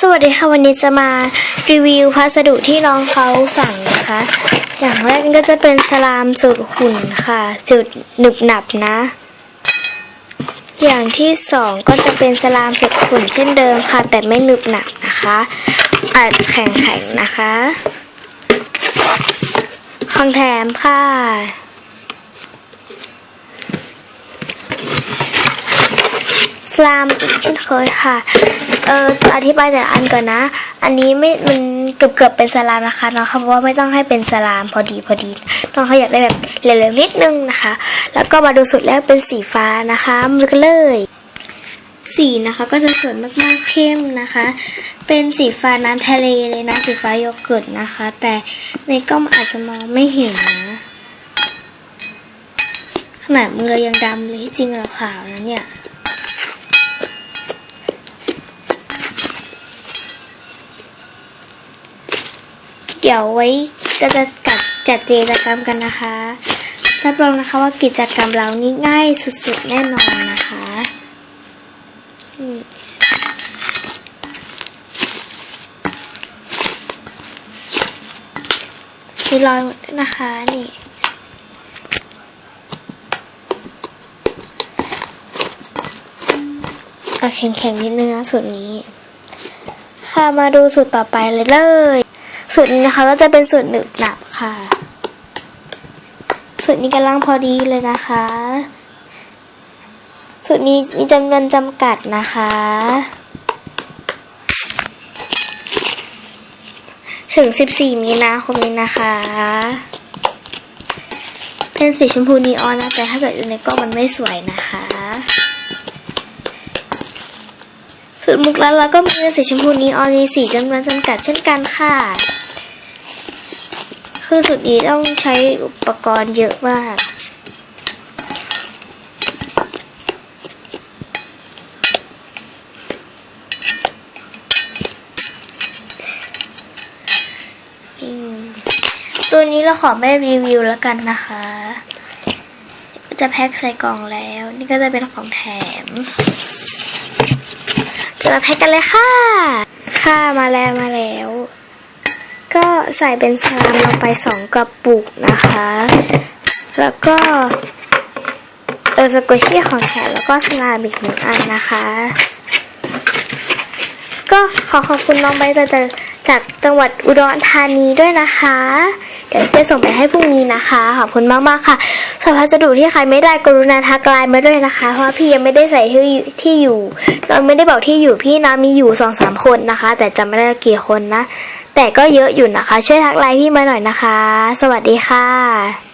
สวัสดีค่ะวันนี้จะมารีวิวพัสดุที่น้องเขาสั่งนะคะ อย่างแรกก็จะเป็นสลามสูตรหุ่นค่ะจุดหนึบหนับนะ อย่างที่สองก็จะเป็นสลามสูตรหุ่นเช่นเดิมค่ะ แต่ไม่หนึบหนับนะคะอาจแข็งๆนะคะของแถมค่ะสลามอีกเช่นเคยค่ะ เอออธิบายแต่ละอันก่อนนะ อันนี้ไม่มันเกือบเกือบเป็นสลามนะคะน้องเขาบอกว่าไม่ต้องให้เป็นสลามพอดีพอดีน้องเขาอยากได้แบบเหลวๆนิดนึงนะคะ แล้วก็มาดูสุดแล้วเป็นสีฟ้านะคะมาดูกันเลย สีนะคะก็จะสวยมากๆเข้มนะคะ เป็นสีฟ้าน้ำทะเลเลยนะสีฟ้าโยเกิร์ตนะคะ แต่ในกล้องอาจจะมองไม่เห็นนะขนาดมือเรายังดำเลยจริงเราขาวนะเนี่ย ดี๋ยวไว้จะจะกัดจัดกิจกรรมกันนะคะรับรองนะคะว่ากิจกรรมเรานี่ง่ายสุดๆแน่นอนนะคะอืมมีรอยหมดด้วยนะคะนี่เอาแข็งๆนิดนึงนะสูตรนี้ ค่ะมาดูสูตรต่อไปเลยเลย สูตรนี้นะคะก็จะเป็นสูตรหนึบหนับค่ะ สูตรนี้กำลังพอดีเลยนะคะ สูตรนี้มีจำนวนจำกัดนะคะ ถึง 14 มีนาคมนี้นะคะ เป็นสีชมพูนีออนนะแต่ถ้าเกิดอยู่ในกล้องมันไม่สวยนะคะสูตรมุกแล้วเราก็มีสีชมพูนีออนมีสีจำนวนจำกัดเช่นกันค่ะ คือสูตรนี้ต้องใช้อุปกรณ์เยอะมากอืมตัวนี้เราขอไม่รีวิวแล้วกันนะคะ จะแพ็คใส่กล่องแล้ว นี่ก็จะเป็นของแถม จะมาแพ็กกันเลยค่ะ ค่ะมาแล้วมาแล้ว ก็ใส่เป็นสลามลงไปสองกระปุกนะคะ แล้วก็เออสกุชชี่ของแถมแล้วก็สลามอีกหนึ่งอันนะคะ ก็ขอขอบคุณน้องใบเตยจากจากจังหวัดอุดรธานีด้วยนะคะ เดี๋ยวจะส่งไปให้พรุ่งนี้นะคะ ขอบคุณมากๆค่ะสำหรับพัสดุที่ใครไม่ได้กรุณาทักไลน์มาด้วยนะคะ เพราะพี่ยังไม่ได้ใส่ที่อยู่ที่อยู่น้องไม่ได้บอกที่อยู่พี่นะมีอยู่สองสามคนนะคะ แต่จำไม่ได้กี่คนนะ แต่ก็เยอะอยู่นะคะ ช่วยทักไลน์พี่มาหน่อยนะคะ สวัสดีค่ะ